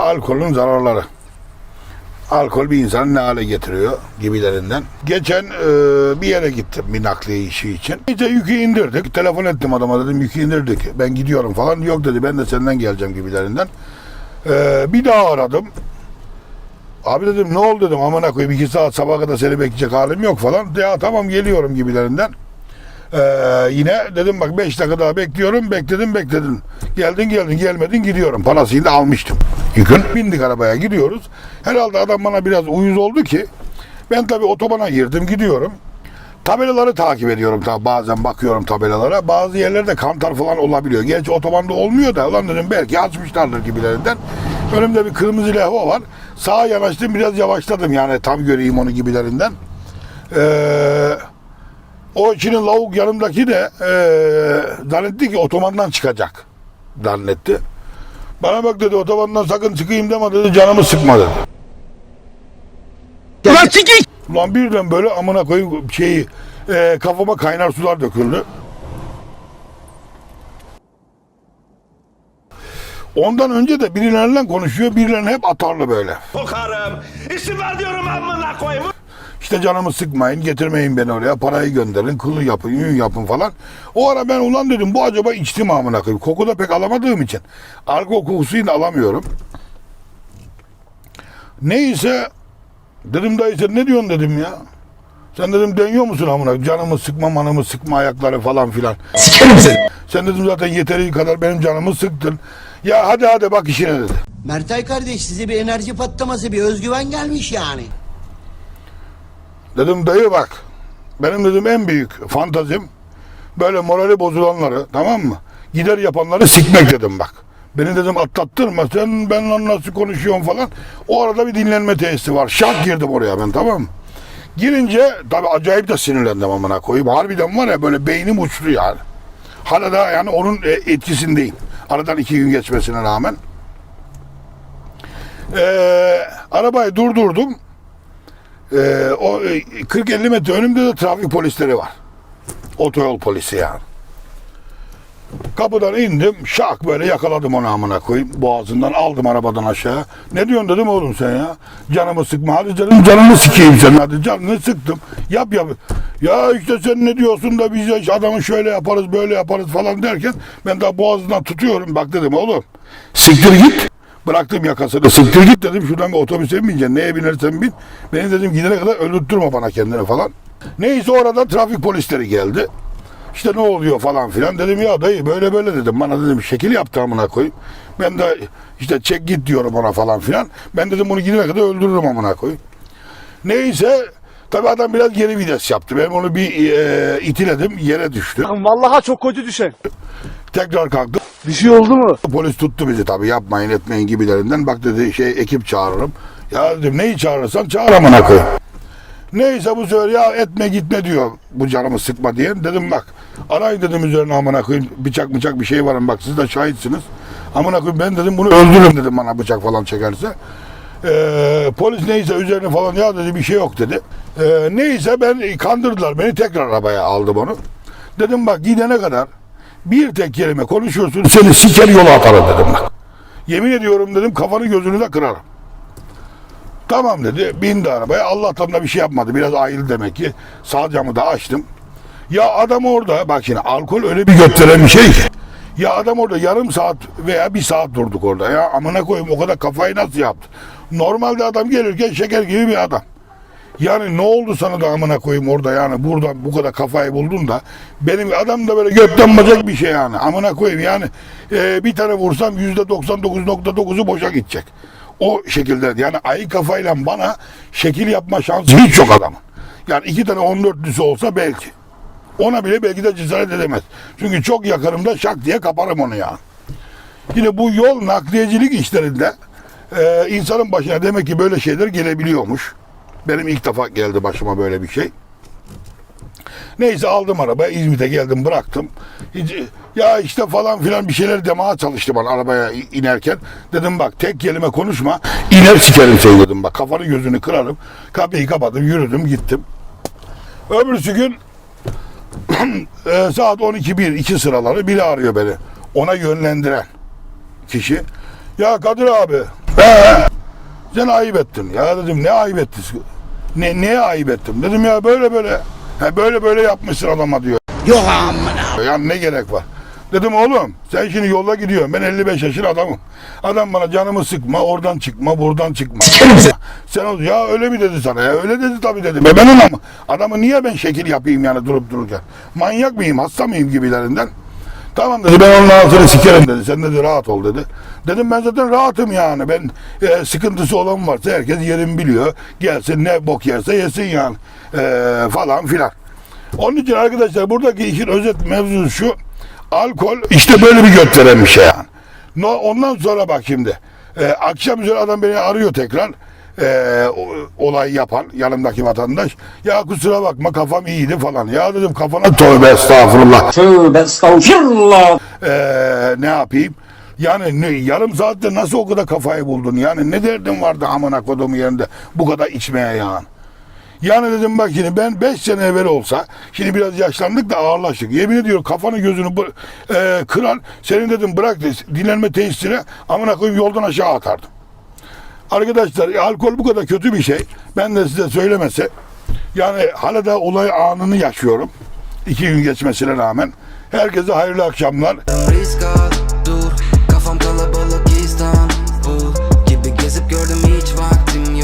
alkolün zararları. Alkol bir insanı ne hale getiriyor gibilerinden. Geçen e, bir yere gittim bir nakliye işi için. İşte yükü indirdik. Telefon ettim adama dedim yükü indirdik. Ben gidiyorum falan. Yok dedi ben de senden geleceğim gibilerinden. E, bir daha aradım. Abi dedim ne oldu dedim amına koyayım iki saat sabaha kadar seni bekleyecek halim yok falan. Ya tamam geliyorum gibilerinden. Ee, yine dedim bak 5 dakika daha bekliyorum. Bekledim bekledin. Geldin geldin gelmedin gidiyorum. Parasını da almıştım. Yükün. Bindik arabaya gidiyoruz. Herhalde adam bana biraz uyuz oldu ki. Ben tabii otobana girdim gidiyorum. Tabelaları takip ediyorum tabii bazen bakıyorum tabelalara. Bazı yerlerde kantar falan olabiliyor. Gerçi otobanda olmuyor da ulan dedim belki açmışlardır gibilerinden. Önümde bir kırmızı levha var. Sağa yanaştım biraz yavaşladım yani tam göreyim onu gibilerinden. Eee o içinin lavuk yanımdaki de eee zannetti ki otobandan çıkacak. Zannetti. Bana bak dedi otobandan sakın çıkayım deme dedi canımı sıkma dedi. Ulan sikik! Ulan birden böyle amına koyayım şeyi eee, kafama kaynar sular döküldü. Ondan önce de birileriyle konuşuyor. Birilerine hep atarlı böyle. Sokarım. İsim ver diyorum amına koyayım. İşte canımı sıkmayın, getirmeyin beni oraya, parayı gönderin, kılı yapın, yün yapın falan. O ara ben ulan dedim bu acaba içti mi amına koyayım. Koku da pek alamadığım için. Alkol kokusunu alamıyorum. Neyse dedim dayı sen ne diyorsun dedim ya. Sen dedim deniyor musun amına canımı sıkma manımı sıkma ayakları falan filan. Sikerim seni. Sen dedim zaten yeteri kadar benim canımı sıktın. Ya hadi hadi bak işine dedi. Mertay kardeş size bir enerji patlaması, bir özgüven gelmiş yani. Dedim dayı bak. Benim dedim en büyük fantazim böyle morali bozulanları tamam mı? Gider yapanları sikmek dedim bak. Beni dedim atlattırma sen benimle nasıl konuşuyorsun falan. O arada bir dinlenme tesisi var. Şak girdim oraya ben tamam mı? Girince tabi acayip de sinirlendim amına koyayım. Harbiden var ya böyle beynim uçtu yani. Hala da yani onun e, etkisindeyim. Aradan iki gün geçmesine rağmen. Ee, arabayı durdurdum. Ee, o e, 40-50 metre önümde de trafik polisleri var. Otoyol polisi yani. Kapıdan indim, şak böyle yakaladım onu amına koyayım. Boğazından aldım arabadan aşağı. Ne diyorsun dedim oğlum sen ya. Canımı sıkma hadi canım canımı sikeyim sen hadi canını sıktım. Yap yap. Ya işte sen ne diyorsun da biz adamı şöyle yaparız böyle yaparız falan derken ben daha boğazından tutuyorum. Bak dedim oğlum siktir git. Bıraktım yakasını siktir git dedim şuradan bir otobüse bineceksin neye binersen bin. Beni dedim gidene kadar öldürtürme bana kendini falan. Neyse orada trafik polisleri geldi. İşte ne oluyor falan filan dedim ya dayı böyle böyle dedim bana dedim şekil yaptı amına koyayım. Ben de işte çek git diyorum ona falan filan. Ben dedim bunu gidene kadar öldürürüm amına koyayım. Neyse tabi adam biraz geri vites yaptı. Ben onu bir e, itiledim yere düştü. Vallahi çok kötü düşen. Tekrar kalktım. Bir şey oldu mu? Polis tuttu bizi tabii yapmayın etmeyin gibilerinden. Bak dedi şey ekip çağırırım. Ya dedim neyi çağırırsan çağır amına koyayım. Neyse bu sefer ya etme gitme diyor bu canımı sıkma diye. Dedim bak arayın dedim üzerine amına koyayım bıçak bıçak bir şey var bak siz de şahitsiniz. Amına koyayım ben dedim bunu öldürürüm dedim bana bıçak falan çekerse. Ee, polis neyse üzerine falan ya dedi bir şey yok dedi. Ee, neyse ben kandırdılar beni tekrar arabaya aldım onu. Dedim bak gidene kadar bir tek kelime konuşuyorsun seni siker yola atarım dedim bak. Yemin ediyorum dedim kafanı gözünü de kırarım. Tamam dedi. Bindi arabaya. Allah'tan da bir şey yapmadı. Biraz ayrıldı demek ki. Sağ camı da açtım. Ya adam orada bak şimdi alkol öyle bir götüren bir şey ki. Ya adam orada yarım saat veya bir saat durduk orada ya. Amına koyayım o kadar kafayı nasıl yaptı? Normalde adam gelirken şeker gibi bir adam. Yani ne oldu sana da amına koyayım orada yani burada bu kadar kafayı buldun da benim adam da böyle gökten bacak bir şey yani amına koyayım yani e, bir tane vursam yüzde 99.9'u boşa gidecek. O şekilde yani ayı kafayla bana şekil yapma şansı hiç yok adamın. Yani iki tane 14'lüsü olsa belki. Ona bile belki de cesaret edemez. Çünkü çok yakınımda şak diye kaparım onu ya. Yine bu yol nakliyecilik işlerinde e, insanın başına demek ki böyle şeyler gelebiliyormuş. Benim ilk defa geldi başıma böyle bir şey. Neyse aldım arabaya İzmit'e geldim bıraktım. Hiç- Ya işte falan filan bir şeyler demeye çalıştı bana arabaya inerken. Dedim bak tek kelime konuşma iner sikerim seni dedim bak kafanı gözünü kırarım. Kapıyı kapadım yürüdüm gittim. Öbürsü gün e, saat 12.1 iki sıraları biri arıyor beni. Ona yönlendiren kişi. Ya Kadir abi He. Sen ayıp ettin. Ya dedim ne ayıp ettin? Ne, neye ayıp ettim? Dedim ya böyle böyle. He, böyle böyle yapmışsın adama diyor. Yok amına. Ya ne gerek var? Dedim oğlum sen şimdi yolda gidiyorsun. Ben 55 yaşın adamım. Adam bana canımı sıkma, oradan çıkma, buradan çıkma. Sen o ya öyle mi dedi sana ya? Öyle dedi tabii dedim. E ben ona mı? Adamı niye ben şekil yapayım yani durup dururken? Manyak mıyım, hasta mıyım gibilerinden. Tamam dedi ben onun altını sikerim dedi. Sen dedi rahat ol dedi. Dedim ben zaten rahatım yani. Ben e, sıkıntısı olan varsa herkes yerimi biliyor. Gelsin ne bok yerse yesin yani. E, falan filan. Onun için arkadaşlar buradaki işin özet mevzusu şu. Alkol işte böyle bir göt bir şey yani. No, ondan sonra bak şimdi. E, akşam üzeri adam beni arıyor tekrar. E, olay yapan yanımdaki vatandaş. Ya kusura bakma kafam iyiydi falan. Ya dedim kafana tövbe estağfurullah. Tövbe estağfirullah. Ee, ne yapayım? Yani ne, yarım saatte nasıl o kadar kafayı buldun? Yani ne derdin vardı amına kodumun yerinde bu kadar içmeye yani? Yani dedim bak şimdi ben 5 sene evvel olsa şimdi biraz yaşlandık da ağırlaştık. Yemin ediyorum kafanı gözünü bu, e, kırar. Senin dedim bırak dinlenme tesisine amına koyayım yoldan aşağı atardım. Arkadaşlar e, alkol bu kadar kötü bir şey. Ben de size söylemese yani hala da olay anını yaşıyorum. İki gün geçmesine rağmen. Herkese hayırlı akşamlar.